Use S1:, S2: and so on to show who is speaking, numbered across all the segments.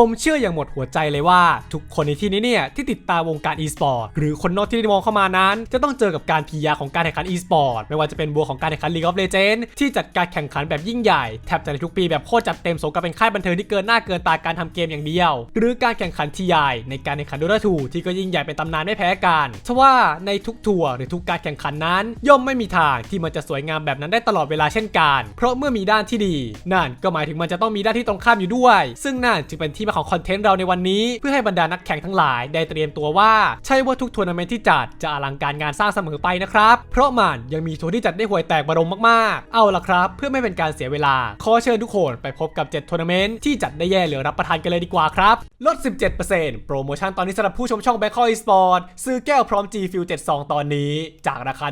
S1: ผมเชื่ออย่างหมดหัวใจเลยว่า ทุกคนในที่นี้เนี่ยที่ติดตามวงการ e-sport หรือคนนอกที่ได้มองเข้ามานั้น จะต้องเจอกับการพียาของการแข่งขัน e-sport ไม่ว่าจะเป็นบัวของการแข่งขัน League of Legends ที่จัดการแข่งขันแบบยิ่งใหญ่แทบจะในทุกปีแบบโคตรจัดเต็มสมกับเป็นค่ายบันเทิงที่เกินหน้าเกินตาการทำเกมอย่างเดียว หรือการแข่งขัน TI ใหญ่ในการแข่งขัน Dota 2ที่ก็ยิ่งใหญ่เป็นตำนานไม่แพ้กันทว่าในทุกทัวร์หรือทุกการแข่งขันนั้น ย่อมไม่มีทางที่มันจะสวยงามแบบนั้นได้ตลอดเวลาเช่นกัน เพราะเมื่อมีด้านที่ดี นั่นก็หมายถึงมันจะต้องมีด้านที่ตรงข้ามอยู่ด้วย ซึ่งนั่นจึงเป็นที่มาของคอนเทนต์เราในวันนี้ เพื่อให้บรรดานักแข่งทั้งหลายได้เตรียมตัวว่า ใช่ว่าทุกทัวร์นาเมนต์ที่จัดจะอลังการงานสร้างเสมอไปนะครับ เพราะมันยังมีทัวร์ที่จัดได้ห่วยแตกบรมมากๆ เอาละครับ เพื่อไม่เป็นการเสียเวลา ขอเชิญทุกคนไปพบกับ 7ทัวร์นาเมนต์ที่จัดได้แย่เหลือรับประทานกันเลยดีกว่าครับลด 17%โปรโมชั่นตอนนี้สำหรับผู้ชมช่อง b a c k อ Esport ซื้อแก้วพร้อม G Fuel 72 ตอนนี้ จากราคา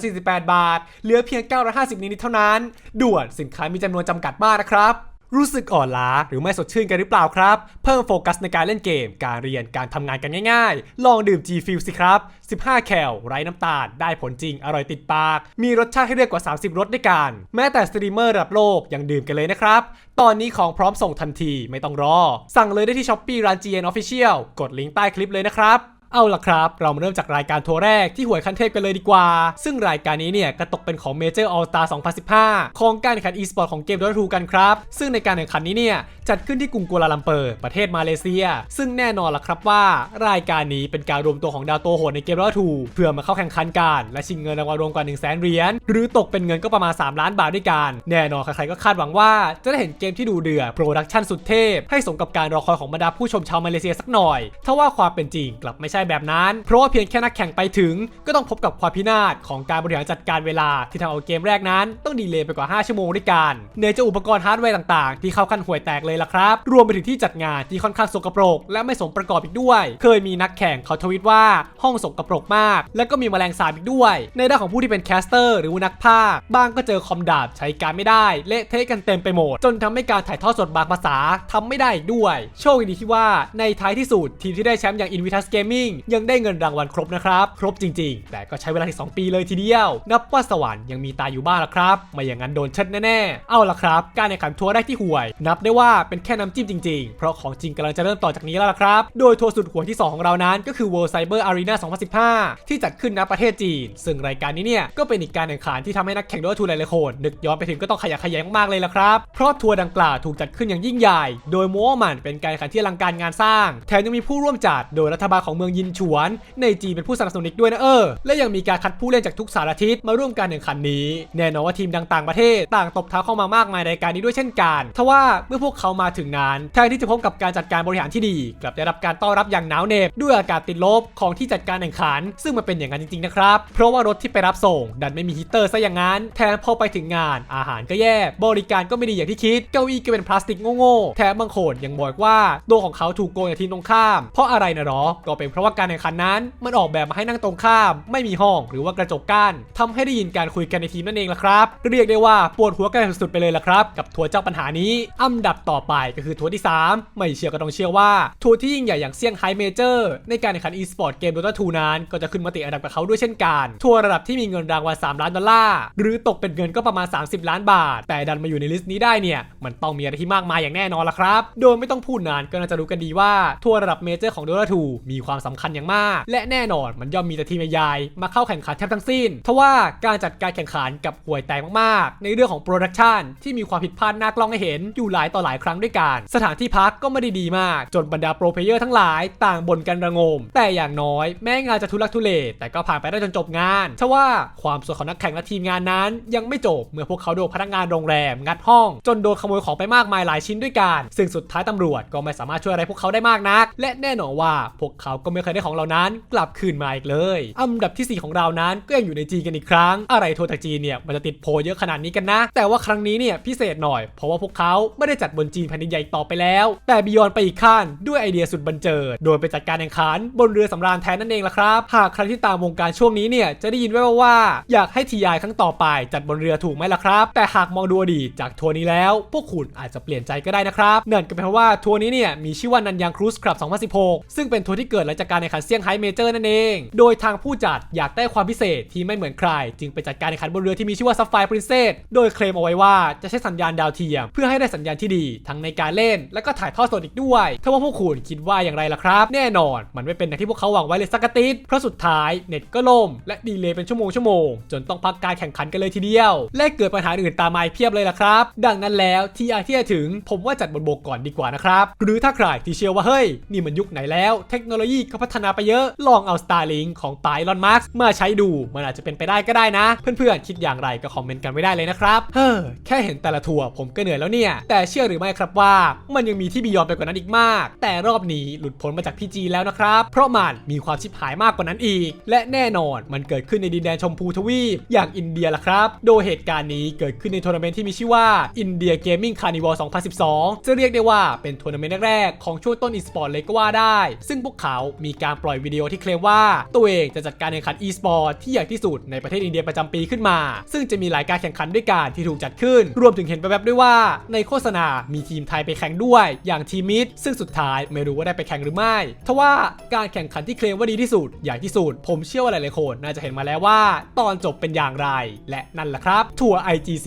S1: 1,148 บาท เหลือเพียง 950 นิดๆเท่านั้น ด่วนสินค้ามีจำนวนจำกัดมากนะครับ รู้สึกอ่อนล้าหรือไม่สดชื่นกันหรือเปล่าครับ เพิ่มโฟกัสในการเล่นเกม การเรียนการทำงานกันง่ายๆ ลองดื่ม G Fuel สิครับ 15 แคลไร้น้ำตาล ได้ผลจริง อร่อยติดปาก มีรสชาติให้เลือกกว่า 30 รสด้วยกัน แม้แต่สตรีมเมอร์ระดับโลกยังดื่มกันเลยนะครับ ตอนนี้ของพร้อมส่งทันทีไม่ต้องรอ สั่งเลยได้ที่ Shopee ร้าน GN Official กดลิงก์ใต้คลิปเลยนะครับ เอาล่ะครับ เรามาเริ่มจากรายการทัวร์แรกที่หวยคันเทพกันเลยดีกว่า ซึ่งรายการนี้เนี่ยก็ตกเป็นของ Major All Star 2015 ของการแข่งขัน e-sport ของเกม Dota 2กันครับ ซึ่งในการแข่งขันนี้เนี่ยจัดขึ้นที่กรุงกัวลาลัมเปอร์ ประเทศมาเลเซีย ซึ่งแน่นอนล่ะครับว่า รายการนี้เป็นการรวมตัวของดาวโตโหดในเกม Dota 2เพื่อมาเข้าแข่งขันกันและชิงเงินรางวัลรวมกว่า1 0 0 0 0แสนเหรียญหรือตกเป็นเงินก็ประมาณ 3 ล้านบาทด้วยกันแน่นอนใครๆก็คาดหวังว่าจะได้เห็นเกมที่ดูเดือดโปรดักชั่นสุดเทพให้สมกับการรอคอยของบรรดาผู้ชมชาวมาเลเซียสักหน่อยถ้าว่าความเป็นจริงกลับไม่ใช่แบบนั้น เพราะว่าเพียงแค่นักแข่งไปถึง ก็ต้องพบกับความพินาศของการบริหารจัดการเวลาที่ทำเอาเกมแรกนั้น ต้องดีเลย์ไปกว่า 5 ชั่วโมงด้วยกันเนจะอุปกรณ์ฮาร์ดแวร์ต่างๆ ที่เข้าขั้นห่วยแตกเลยล่ะครับ รวมไปถึงที่จัดงานที่ค่อนข้างสกปรก และไม่สมประกอบอีกด้วย เคยมีนักแข่งเขาทวิตว่าห้องสกปรกมาก และก็มีแมลงสาบอีกด้วย ในด้านของผู้ที่เป็นแคสเตอร์หรือว่านักพากย์บ้างก็เจอคอมดาบใช้การไม่ได้เละเทะกันเต็มไปหมด จนทำให้การถ่ายทอดสดบางภาษาทำไม่ได้อีกด้วย โชคดีที่ว่าในท้ายที่สุดทีมที่ได้แชมป์อย่าง Invitas Gaming ยังได้เงินรางวัลครบนะครับ ครบจริง ๆ แต่ก็ใช้เวลาที่2ปีเลยทีเดียว นับว่าสวรรค์ยังมีตาอยู่บ้างละครับ ไม่อย่างนั้นโดนเชิดแน่ๆ เอาละครับ การแข่งขันทัวร์แรกที่ห่วย นับได้ว่าเป็นแค่น้ำจิ้มจริงๆ เพราะของจริงกำลังจะเริ่มต่อจากนี้แล้วละครับ โดยทัวร์สุดห่วยที่ 2 ของเรานั้นก็คือ World Cyber Arena 2015 ที่จัดขึ้นณประเทศจีน ซึ่งรายการนี้เนี่ยก็เป็นอีกการแข่งขันที่ทำให้นักแข่งด้วยทัวร์หลายๆคนนึกย้อนไปถึงก็ต้องขยักขยงมากเลยละครับเพราะทัวร์ดังกล่าวถูกจัดขึ้นอย่างยิ่งใหญ่ โดยมัวมันเป็นการแข่งขันที่อลังการงานสร้าง แถมยังมีผู้ร่วมจัดโดยรัฐบาลของเมืองยินฉวน ในจีนเป็นผู้สนับสนุนอีกด้วยนะเออ และยังมีการคัดผู้เล่นจากทุกสารทิศมาร่วมการแข่งขันนี้ แน่นอนว่าทีมต่างประเทศ ต่างตบเท้าเข้ามามากมายในรายการนี้ด้วยเช่นกันทว่าเมื่อพวกเขามาถึงนั้นแทนที่จะพบกับการจัดการบริหารที่ดี กลับได้รับการต้อนรับอย่างหนาวเหน็บด้วยอากาศติดลบของที่จัดการแข่งขัน ซึ่งมันเป็นอย่างนั้นจริงๆนะครับ เพราะว่ารถที่ไปรับส่ง ดันไม่มีฮีเตอร์ซะอย่างนั้นแถมพอไปถึงงาน อาหารก็แย่บริการก็ไม่ดีอย่างที่คิดเก้าอี้ก็เป็นพลาสติกโง่ๆแถมบางคนยังบอกว่าตัวของเขาถูกโกงจากทีมตรงข้าม เพราะอะไรนะหรอก็เป็นเพราะว่าการแข่งขันนั้น มันออกแบบมาให้นั่งตรงข้าม ไม่มีห้องหรือว่ากระจกกั้นทำให้ได้ยินการคุยกันในทีมนั่นเองล่ะครับ เรียกได้ว่าปวดหัวกันสุดๆไปเลยล่ะครับ กับทัวร์เจ้าปัญหานี้ อันดับต่อไปก็คือทัวร์ที่ 3 ไม่เชื่อก็ต้องเชื่อว่าทัวร์ที่ยิ่งใหญ่อย่างเซี่ยงไฮ้เมเจอร์ในการแข่งขัน e-sport เกม Dota 2นั้นก็จะขึ้นมาติดอันดับกับเขาด้วยเช่นกัน ทัวร์ระดับที่มีเงินรางวัล3ล้านดอลลาร์หรือตกเป็นเงินก็ประมาณ 30 ล้านบาท แต่ดันมาอยู่ในลิสต์นี้ได้เนี่ยมันต้องมีอะไรที่มากมายอย่างแน่นอนละครับ โดยไม่ต้องพูดนานก็น่าจะรู้กันดีว่าทัวร์ระดับเมเจอร์ของ Dota 2มีความสำคัญอย่างมาก และแน่นอนมันย่อมมีแต่ทีมใหญ่มาเข้าแข่งขันแทบทั้งสิ้นทว่าการจัดการแข่งขันกับห่วยแตกมากๆ ในเรื่องของโปรดักชันที่มีความผิดพลาดน่ากล้องให้เห็นอยู่หลายต่อหลายครั้งด้วยกันสถานที่พักก็ไม่ได้ดีมาก จนบรรดาโปรเพลเยอร์ทั้งหลายต่างบ่นกันระงม แต่อย่างน้อยแม้งานจะทุลักทุเลแต่ก็ผ่านไปได้จนจบงานทว่าความสวยของนักแข่งและทีมงานนั้น ยังไม่จบเมื่อพวกเขาโดนพนักงานโรงแรมงัดห้อง จนโดนขโมยของไปมากมายหลายชิ้นด้วยกัน ซึ่งสุดท้ายตำรวจก็ไม่สามารถช่วยอะไรพวกเขาได้มากนัก และแน่นอนว่าพวกเขาก็ไม่เคยได้ของเหล่านั้นกลับคืนมาอีกเลย อันดับที่ 4 ของเรานั้นก็ยังอยู่ในจีนกันอีกครั้ง อะไรทัวร์จากจีนเนี่ยมันจะติดโพเยอะขนาดนี้กันนะ แต่ว่าครั้งนี้เนี่ยพิเศษหน่อย เพราะว่าพวกเขาไม่ได้จัดบนจีนแผ่นดินใหญ่ต่อไปแล้ว แต่บียอนไปอีกขั้นด้วยไอเดียสุดบันเจิด โดยไปจัดการแข่งขันบนเรือสำราญแทนนั่นเองละครับ หากใครที่ตามวงการช่วงนี้เนี่ยจะได้ยินแว่วๆว่า อยากให้ทีไอครั้งต่อไป จัดบนเรือถูกไหมล่ะครับ แต่หากมองดูอดีตจากทัวร์นี้แล้ว พวกคุณอาจจะเปลี่ยนใจก็ได้นะครับนั่นก็เป็นเพราะว่าทัวร์นี้เนี่ยมีชื่อว่านันยังครูซคลับ2016 ซึ่งเป็นทัวร์ที่เกิดหลังจากการการแข่งขันเซี่ยงไฮ้เมเจอร์นั่นเอง โดยทางผู้จัดอยากได้ความพิเศษที่ไม่เหมือนใคร จึงไปจัดการแข่งขันบนเรือที่มีชื่อว่าซัฟไฟปรินเซสโดยเคลมเอาไว้ว่าจะใช้สัญญาณดาวเทียม เพื่อให้ได้สัญญาณที่ดี ทั้งในการเล่น และก็ถ่ายทอดสดอีกด้วยถ้าว่าพวกคุณคิดว่าอย่างไรล่ะครับ แน่นอนมันไม่เป็นอย่างที่พวกเขาหวังไว้เลยสักติดเพราะสุดท้ายเน็ตก็ล่มและดีเลย์เป็นชั่วโมงชั่วโมงจนต้องพักการแข่งขันกันเลยทีเดียว และเกิดปัญหาอื่นตามมาเพียบเลยล่ะครับ ดังนั้นแล้วที่อาที่จะถึงผมว่าจัดบนบกก่อนดีกว่านะครับหรือถ้าใครที่เชื่อว่าเฮ้ยนี่มันยุคไหนแล้ว เทคโนโลยีก็พัฒนาไปเยอะ ลองเอา Starlink ของปายลอนมาร์กมาใช้ดู มันอาจจะเป็นไปได้ก็ได้นะ เพื่อนๆ คิดอย่างไรก็คอมเมนต์กันไว้ได้เลยนะครับเฮ้อแค่เห็นแต่ละทัวร์ผมก็เหนื่อยแล้วเนี่ย แต่เชื่อหรือไม่ครับว่า มันยังมีที่บียอนไปกว่านั้นอีกมาก แต่รอบนี้หลุดพ้นมาจากพีจีแล้วนะครับ เพราะมันมีความชิบหายมากกว่านั้นอีก และแน่นอนมันเกิดขึ้นในดินแดนชมพูทวีปอย่างอินเดียล่ะครับ โดยเหตุการณ์นี้เกิดขึ้นในทัวร์นาเมนต์ที่มีชื่อว่า India Gaming Carnival 2012 จะเรียกได้ว่าเป็นทัวร์นาเมนต์แรกๆของช่วงต้นอีสปอร์ตเลยก็ว่าได้ ซึ่งพวกเขามีีการปล่อยวิดีโอที่เคลมว่าตัวเองจะจัดการแข่งขันอีสปอร์ตที่ใหญ่ที่สุดในประเทศอินเดียประจำปีขึ้นมา ซึ่งจะมีหลายการแข่งขันด้วยกันที่ถูกจัดขึ้น รวมถึงเห็นแวบๆด้วยว่า ในโฆษณา มีทีมไทยไปแข่งด้วย อย่างทีมมิดซึ่งสุดท้ายไม่รู้ว่าได้ไปแข่งหรือไม่ทว่าการแข่งขันที่เคลมว่าดีที่สุด ใหญ่ที่สุด ผมเชื่อว่าหลายๆคนน่าจะเห็นมาแล้วว่า ตอนจบเป็นอย่างไร และนั่นแหละครับ ทัวร์ IGC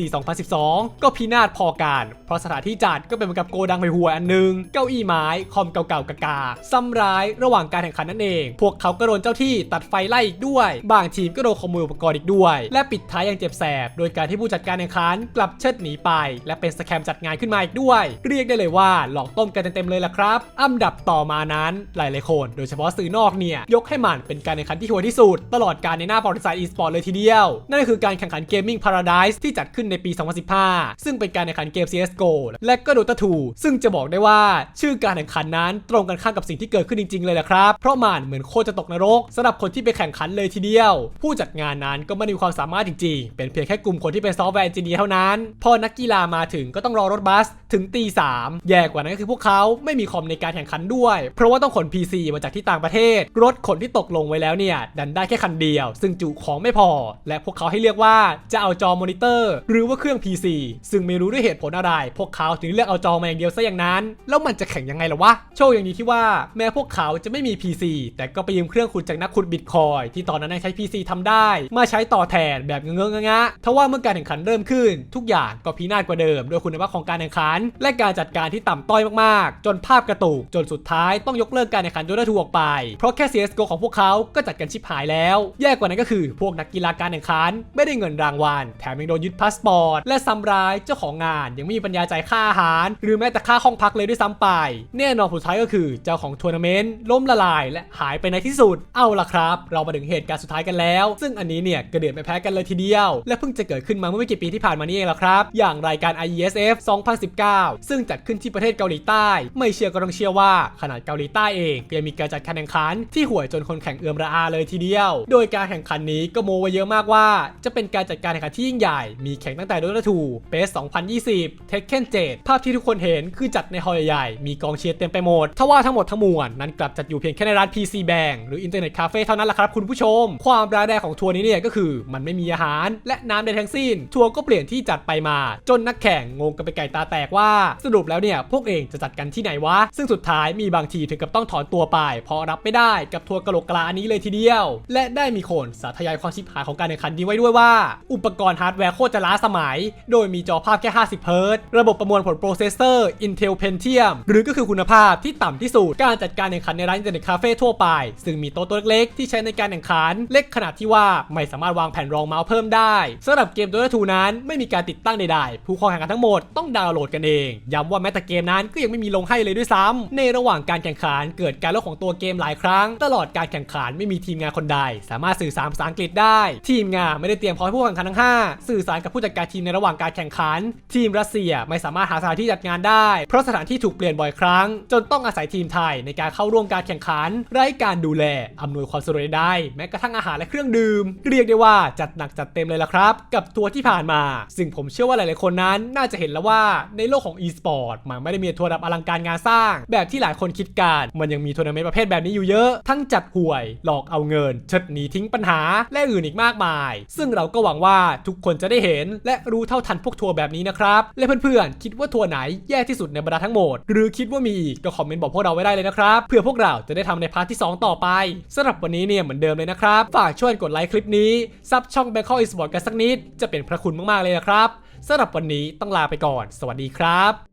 S1: 2012 ก็พินาศพอกันเพราะสถานที่จัดก็เป็นเหมือนกับโกดังไปหัวอันหนึง เก้าอี้ไม้ คอมเก่าๆกากาซ้ำร้ายระหว่างการแข่งขันนั่นเอง พวกเขาก็โดนเจ้าที่ตัดไฟไล่อีกด้วย บางทีมก็โดนขโมยอุปกรณ์อีกด้วย และปิดท้ายอย่างเจ็บแสบ โดยการที่ผู้จัดการแข่งขันกลับเชิดหนีไป และเป็นสแคมจัดงานขึ้นมาอีกด้วย เรียกได้เลยว่าหลอกต้มกันเต็มๆเลยล่ะครับ อันดับต่อมานั้นหลายๆคน โดยเฉพาะสื่อนอกเนี่ยยกให้มันเป็นการแข่งขันที่โหดที่สุด ตลอดการในหน้าประวัติศาสตร์อีสปอร์ตเลยทีเดียว นั่นคือการแข่งขัน Gaming Paradise ที่จัดขึ้นในปี 2015 ซึ่งเป็นการแข่งขันเกม CSGO และก็ Dota 2ซึ่งจะบอกได้ว่าชื่อการแข่งขันนั้นตรงกันข้ามกับสิ่งที่เกิดขึ้นจริง ๆ เลยละครับเพราะมันเหมือนโคตรจะตกนรกสำหรับคนที่ไปแข่งขันเลยทีเดียว ผู้จัดงานนั้นก็ไม่มีความสามารถจริงๆ เป็นเพียงแค่กลุ่มคนที่เป็นซอฟต์แวร์เอนจิเนียร์เท่านั้น พอนักกีฬามาถึงก็ต้องรอรถบัสถึงตีสามแย่กว่านั้นก็คือพวกเขาไม่มีคอมในการแข่งขันด้วย เพราะว่าต้องขน PC มาจากที่ต่างประเทศ รถขนที่ตกลงไว้แล้วเนี่ย ดันได้แค่คันเดียว ซึ่งจุของไม่พอ และพวกเขาให้เลือกว่าจะเอาจอมอนิเตอร์ หรือว่าเครื่อง PC ซึ่งไม่รู้ด้วยเหตุผลอะไร พวกเขาถึงเลือกเอาจอมาอย่างเดียวซะอย่างนั้น แล้วมันจะแข่งยังไงล่ะวะ โชคอย่างนี้ที่ว่าแม้พวกเขาจะไม่มี PC แต่ก็ไปยืมเครื่องขุดจากนักขุดบิตคอยที่ตอนนั้นยังใช้ PC ทำได้ มาใช้ต่อแทนแบบเงื้อๆงะทว่าเมื่อการแข่งขันเริ่มขึ้น ทุกอย่างก็พินาศกว่าเดิมด้วยคุณภาพของการแข่งขัน และการจัดการที่ต่ำต้อยมากๆ จนภาพกระตุกจนสุดท้ายต้องยกเลิกการแข่งขันโดยทูออกไป เพราะแค่ CSGO ของพวกเขาก็จัดกันชิบหายแล้ว แย่กว่านั้นก็คือพวกนักกีฬาการแข่งขัน ไม่ได้เงินรางวัลแถมยังโดนยึดพาสปอร์ตและซ้ำร้ายเจ้าของงานยังไม่มีปัญญาจ่ายค่าอาหาร หรือแม้แต่ค่าห้องพักเลยด้วยซ้ำไป แน่นอนผลท้ายก็คือเจ้าของทัวร์นาเมนต์ล้มละลายและหายไปในที่สุด เอาล่ะครับ เรามาถึงเหตุการณ์สุดท้ายกันแล้ว ซึ่งอันนี้เนี่ยกระเดือดไม่แพ้กันเลยทีเดียว และเพิ่งจะเกิดขึ้นมาเมื่อไม่กี่ปีที่ผ่านมานี่เองละครับ อย่างรายการ IESF 2019 ซึ่งจัดขึ้นที่ประเทศเกาหลีใต้ ไม่เชื่อก็ต้องเชื่อว่าขนาดเกาหลีใต้เองก็ยังมีการจัดการแข่งขันที่ห่วยจนคนแข่งเอือมระอาเลยทีเดียว โดยการแข่งขันนี้ก็โมไว้เยอะมากว่า จะเป็นการจัดการแข่งขันที่ยิ่งใหญ่ มีแข่งตั้งแต่ Dota 2 PES 2020 Tekken 7ภาพที่ทุกคนเห็นคือจัดในฮอลล์ใหญ่ มีกองเชียร์เต็มไปหมดทว่าทั้งหมดทั้งมวลนั้นกลับจัดอยู่เพียงแค่ในร้าน PC Bank หรืออินเทอร์เน็ตคาเฟ่เท่านั้นแหละครับคุณผู้ชม ความร้ายแรงของทัวร์นี้เนี่ยก็คือมันไม่มีอาหาร และน้ำใดทั้งสิ้น ทัวร์ก็เปลี่ยนที่จัดไปมา จนนักแข่งงงกันไปไก่ตาแตกว่า สรุปแล้วเนี่ยพวกเองจะจัดกันที่ไหนวะ ซึ่งสุดท้ายมีบางทีถึงกับต้องถอนตัวไป เพราะรับไม่ได้กับทัวร์กะโหลกกลาอันนี้เลยทีเดียว และได้มีคนสาธยายความชิบหายของการแข่งขันนี้ไว้ด้วยว่า อุปกรณ์ฮาร์ดแวร์โคตรจะล้าสมัย โดยมีจอภาพแค่ 50 เฮิรตซ์ระบบประมวลผลโปรเซสเซอร์ Intel Pentium หรือก็คือคุณภาพที่ต่ำที่สุดการจัดการแข่งขันในร้านอินเทอร์เน็ตคาเฟ่ทั่วไป ซึ่งมีโต๊ะตัวเล็กๆ ที่ใช้ในการแข่งขัน เล็กขนาดที่ว่าไม่สามารถวางแผ่นรองเมาส์เพิ่มได้สำหรับเกม Dota 2นั้นไม่มีการติดตั้งใดๆ ผู้เข้าแข่งขันทั้งหมดต้องดาวน์โหลดกันเอง ย้ำว่าแม้แต่เกมนั้นก็ยังไม่มีลงให้เลยด้วยซ้ำในระหว่างการแข่งขันเกิดการลดของตัวเกมหลายครั้ง ตลอดการแข่งขันไม่มีทีมงานคนใด สามารถสื่อสารภาษาอังกฤษได้ ทีมงานไม่ได้เตรียมพร้อมผู้แข่งขันทั้งห้าสื่อสารกับผู้จัดการทีมในระหว่างการแข่งขัน ทีมรัสเซียไม่สามารถหาสถานที่จัดงานได้ เพราะสถานที่ถูกเปลี่ยนบ่อยครั้ง จนต้องอาศัยทีมไทยในการเข้าร่วมการแข่งขันไร้การดูแลอำนวยความสะดวกใดๆแม้กระทั่งอาหารและเครื่องดื่ม เรียกได้ว่าจัดหนักจัดเต็มเลยล่ะครับ กับทัวร์ที่ผ่านมา ซึ่งผมเชื่อว่าหลายๆคนนั้น น่าจะเห็นแล้วว่าในโลกของ e-sport มันไม่ได้มีทัวร์แบบอลังการงานสร้าง แบบที่หลายคนคิดการมันยังมีทัวร์นาเมนต์ประเภทแบบนี้อยู่เยอะ ทั้งจัดห่วย หลอกเอาเงินเชิดหนีทิ้งปัญหาและอื่นอีกมากมาย ซึ่งเราก็หวังว่าทุกคนจะได้เห็น และรู้เท่าทันพวกทัวร์แบบนี้นะครับและเพื่อนๆคิดว่าทัวร์ไหนแย่ที่สุดในบรรดาทั้งหมด หรือคิดว่ามีอีกก็คอมเมนต์บอกพวกเราไว้ได้เลยนะครับเพื่อพวกเราจะได้ททำในพาร์ทที่ 2 ต่อไปสำหรับวันนี้เนี่ยเหมือนเดิมเลยนะครับ ฝากช่วยกดไลค์คลิปนี้ ซับช่อง Bangkok Esport กันสักนิด จะเป็นพระคุณมากๆเลยนะครับสำหรับวันนี้ต้องลาไปก่อน สวัสดีครับ